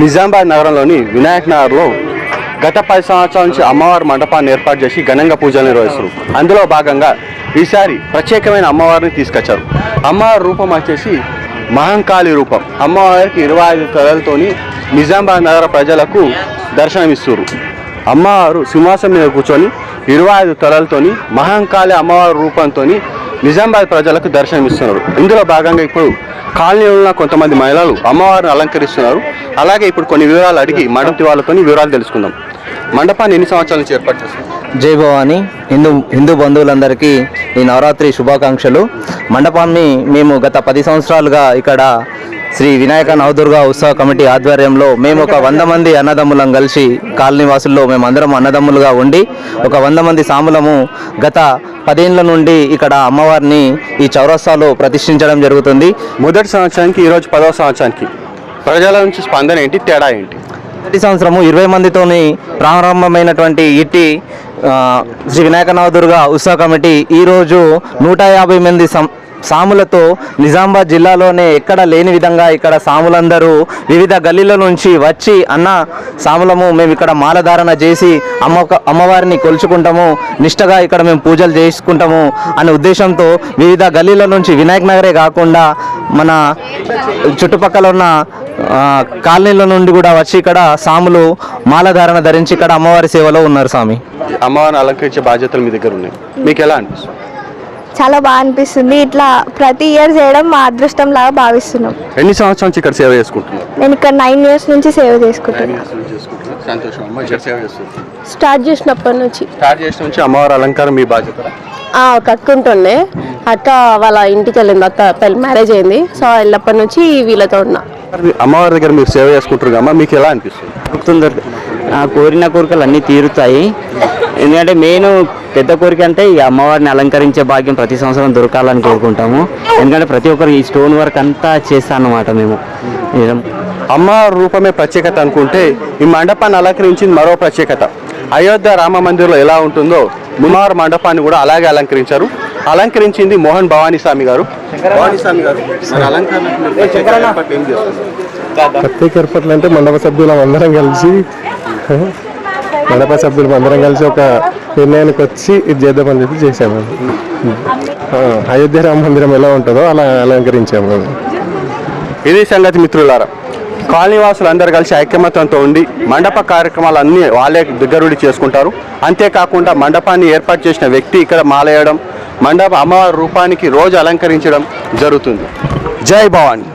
నిజామాబాద్ నగరంలోని వినాయక్ నగర్లో గత పది సంవత్సరాల నుంచి అమ్మవారి మండపాన్ని ఏర్పాటు చేసి ఘనంగా పూజలు నిర్వహిస్తారు అందులో భాగంగా ఈసారి ప్రత్యేకమైన అమ్మవారిని తీసుకొచ్చారు. అమ్మవారి రూపం వచ్చేసి మహంకాళి రూపం. అమ్మవారికి ఇరవై ఐదు తలలతోని నిజామాబాద్ నగర ప్రజలకు దర్శనమిస్తారు అమ్మవారు సింహాసం మీద కూర్చొని ఇరవై ఐదు తలలతోని మహంకాళి అమ్మవారి రూపంతో నిజామాబాద్ ప్రజలకు దర్శనమిస్తున్నారు. ఇందులో భాగంగా ఇప్పుడు కాలనీలో ఉన్న కొంతమంది మహిళలు అమ్మవారిని అలంకరిస్తున్నారు. అలాగే ఇప్పుడు కొన్ని వివరాలు అడిగి మండపి వాళ్ళతో వివరాలు తెలుసుకుందాం. మండపాన్ని ఎన్ని సంవత్సరాల నుంచి ఏర్పాటు చేస్తున్నారు? జై భవాని. హిందూ హిందూ బంధువులందరికీ ఈ నవరాత్రి శుభాకాంక్షలు. మండపాన్ని మేము గత పది సంవత్సరాలుగా ఇక్కడ శ్రీ వినాయక నవదుర్గా ఉత్సవ కమిటీ ఆధ్వర్యంలో మేము ఒక వంద మంది అన్నదమ్ములం కలిసి కాలనీ వాసుల్లో మేము అందరం అన్నదమ్ములుగా ఉండి ఒక వంద మంది సాములము గత పదేళ్ళ నుండి ఇక్కడ అమ్మవారిని ఈ చౌరస్తాలో ప్రతిష్ఠించడం జరుగుతుంది. మొదటి సంవత్సరానికి ఈరోజు పదవ సంవత్సరానికి ప్రజల నుంచి స్పందన ఏంటి తేడా ఏంటి? ప్రతి సంవత్సరము ఇరవై మందితోని ప్రారంభమైనటువంటి ఇట్టి శ్రీ వినాయక నవదుర్గా ఉత్సవ కమిటీ ఈరోజు నూట యాభై మంది సం- సాములతో నిజామాబాద్ జిల్లాలోనే ఎక్కడ లేని విధంగా ఇక్కడ సాములందరూ వివిధ గల్లీల నుంచి వచ్చి అన్న సాములము మేము ఇక్కడ మాలధారణ చేసి అమ్మ అమ్మవారిని కొలుచుకుంటాము నిష్టగా ఇక్కడ మేము పూజలు చేసుకుంటాము అనే ఉద్దేశంతో వివిధ గల్లీల నుంచి వినాయక్ నగరే కాకుండా మన చుట్టుపక్కల ఉన్న కాలనీల నుండి కూడా వచ్చి ఇక్కడ సాములు మాలధారణ ధరించి ఇక్కడ అమ్మవారి సేవలో ఉన్నారు స్వామి. అమ్మవారిని అలంకరించే బాధ్యతలు మీ దగ్గర ఉన్నాయి. మీకు ఎలా అనిపిస్తుంది? చాలా బాగా అనిపిస్తుంది. ఇట్లా ప్రతి ఇయర్ చేయడం మా అదృష్టం లాగా భావిస్తున్నాం. ఎన్ని సంవత్సరాల నుంచి ఇక్కడ సేవ చేసుకుంటున్నారు? నేను ఇక్కడ నైన్ ఇయర్స్ నుంచి సేవ చేసుకుంటున్నాను. సంతోషం అమ్మ ఇక్కడ సేవ చేస్తుంది స్టార్ట్ చేసినప్పటి నుంచి. స్టార్ట్ చేసిన నుంచి అమ్మవారి అలంకారం మీ బాధ్యత ఆ, ఒక అక్క ఉంటుండే. అక్క వాళ్ళ ఇంటికి వెళ్ళింది. అక్క పెళ్ళి మ్యారేజ్ అయింది. సో వెళ్ళప్పటి నుంచి వీళ్ళతో ఉన్నా. అమ్మవారి దగ్గర మీరు సేవ చేసుకుంటారు అమ్మ మీకు ఎలా అనిపిస్తుంది? ఆ కోరిన కోరికలు అన్నీ తీరుతాయి. ఎందుకంటే మెయిన్ పెద్ద కోరిక అంటే ఈ అమ్మవారిని అలంకరించే భాగ్యం ప్రతి సంవత్సరం దొరకాలని కోరుకుంటాము. ఎందుకంటే ప్రతి ఒక్కరు ఈ స్టోన్ వర్క్ అంతా చేస్తాం అన్నమాట మేము. అమ్మవారి రూపమే ప్రత్యేకత అనుకుంటే ఈ మండపాన్ని అలంకరించింది మరో ప్రత్యేకత. అయోధ్య రామ మందిర్లో ఎలా ఉంటుందో ముమార్ మండపాన్ని కూడా అలాగే అలంకరించారు. అలంకరించింది మోహన్ భవానీ స్వామి గారు? ప్రత్యేక ఏర్పాట్లు అంటే మండప సభ్యులం అందరం కలిసి మండప సభ్యులం అందరం కలిసి ఒక నిర్ణయానికి వచ్చి ఇది చేద్దామని చెప్పి చేసాము ఆ, అయోధ్య రామ మందిరం ఎలా ఉంటుందో అలా అలంకరించాము ఇది సంగతి మిత్రులారా కాలనీవాసులు అందరు కలిసి ఐక్యమత్యంతో ఉండి మండప కార్యక్రమాలు అన్ని వాళ్ళే దగ్గరుండి చేసుకుంటారు. అంతేకాకుండా మండపాన్ని ఏర్పాటు చేసిన వ్యక్తి ఇక్కడ మాలేయడం మండప అమ్మవారి రూపానికి రోజు అలంకరించడం జరుగుతుంది. జై భవాని.